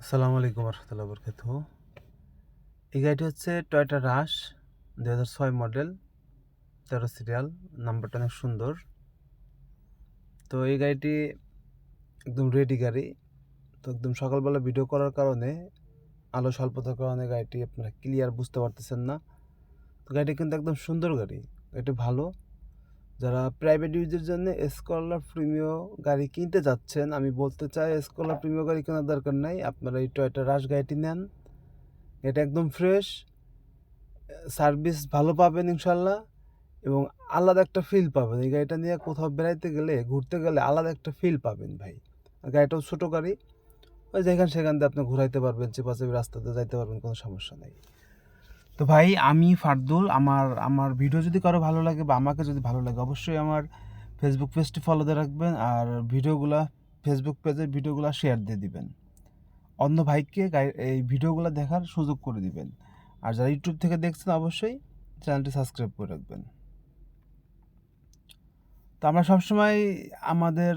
আসসালামু আলাইকুম রহমতুল্লাহ বরকাত এই গাড়িটি হচ্ছে টয়টা রাশ দু ছয় মডেল তেরো সিরিয়াল নাম্বারটা অনেক সুন্দর। তো এই গাড়িটি একদম রেডি গাড়ি। তো একদম সকালবেলা ভিডিও করার কারণে, আলো স্বল্পতার কারণে গাড়িটি আপনারা ক্লিয়ার বুঝতে পারতেছেন না। তো গাড়িটি কিন্তু একদম সুন্দর গাড়ি, গাড়িটি ভালো। যারা প্রাইভেট ইউজের জন্য স্কলার প্রিমিয় গাড়ি কিনতে যাচ্ছেন, আমি বলতে চাই স্কলার প্রিমিয় গাড়ি কেনার দরকার নাই। আপনারা এই টয়টা রাশ গাড়িটি নেন। এটা একদম ফ্রেশ সার্ভিস ভালো পাবেন ইনশাল্লাহ এবং আলাদা একটা ফিল পাবেন। এই গাড়িটা নিয়ে কোথাও বেড়াইতে গেলে, ঘুরতে গেলে আলাদা একটা ফিল পাবেন ভাই। গাড়িটাও ছোটো গাড়ি, ওই যেখান সেখান দিয়ে আপনি ঘুরাইতে পারবেন, চেপাচেপি রাস্তাতে যাইতে পারবেন, কোনো সমস্যা নেই। তো ভাই, আমি ফারদুল, আমার আমার ভিডিও যদি কারও ভালো লাগে বা আমাকে যদি ভালো লাগে, অবশ্যই আমার ফেসবুক পেজটি ফলো দিয়ে রাখবেন আর ভিডিওগুলা ফেসবুক পেজের ভিডিওগুলো শেয়ার দিয়ে দিবেন। অন্য ভাইকে এই ভিডিওগুলো দেখার সুযোগ করে দিবেন। আর যারা ইউটিউব থেকে দেখছেন, অবশ্যই চ্যানেলটি সাবস্ক্রাইব করে রাখবেন। তো আমরা সবসময় আমাদের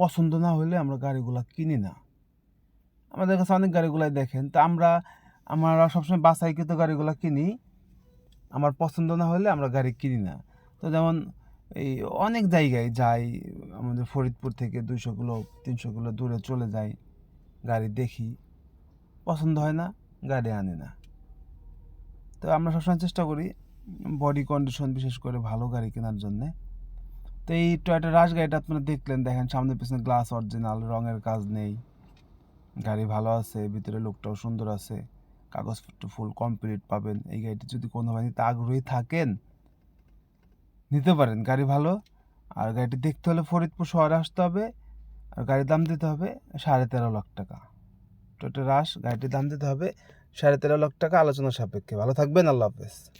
পছন্দ না হলে আমরা গাড়িগুলো কিনি না। আমাদের কাছে অনেক গাড়িগুলাই দেখেন। তো আমরা আমরা সবসময় বাসাইকৃত গাড়িগুলো কিনি। আমার পছন্দ না হলে আমরা গাড়ি কিনি না। তো যেমন এই অনেক জায়গায় যাই, আমাদের ফরিদপুর থেকে দুইশো কিলো, তিনশো কিলো দূরে চলে যাই, গাড়ি দেখি। পছন্দ হয় না, গাড়ি আনি না। তো আমরা সবসময় চেষ্টা করি বডি কন্ডিশন বিশেষ করে ভালো গাড়ি কেনার জন্যে। তো এই টয়টা রাশ গাড়িটা আপনারা দেখলেন, দেখেন সামনে পিছনে গ্লাস অরিজিনাল রঙের কাজ নেই। গাড়ি ভালো আছে, ভিতরে লোকটাও সুন্দর আছে। কাগজপত্র ফুল কমপ্লিট পাবেন। এই গাড়িটি যদি কোনোভাবে নিতে আগ্রহী থাকেন, নিতে পারেন। গাড়ি ভালো, আর গাড়িটি দেখতে হলে ফরিদপুর শহরে আসতে হবে। আর গাড়ির দাম দিতে হবে সাড়ে তেরো লাখ টাকা। টোটাল রাস গাড়িটির দাম দিতে হবে সাড়ে তেরো লাখ টাকা। আলোচনা সাপেক্ষে। ভালো থাকবেন, আল্লাহ হাফেজ।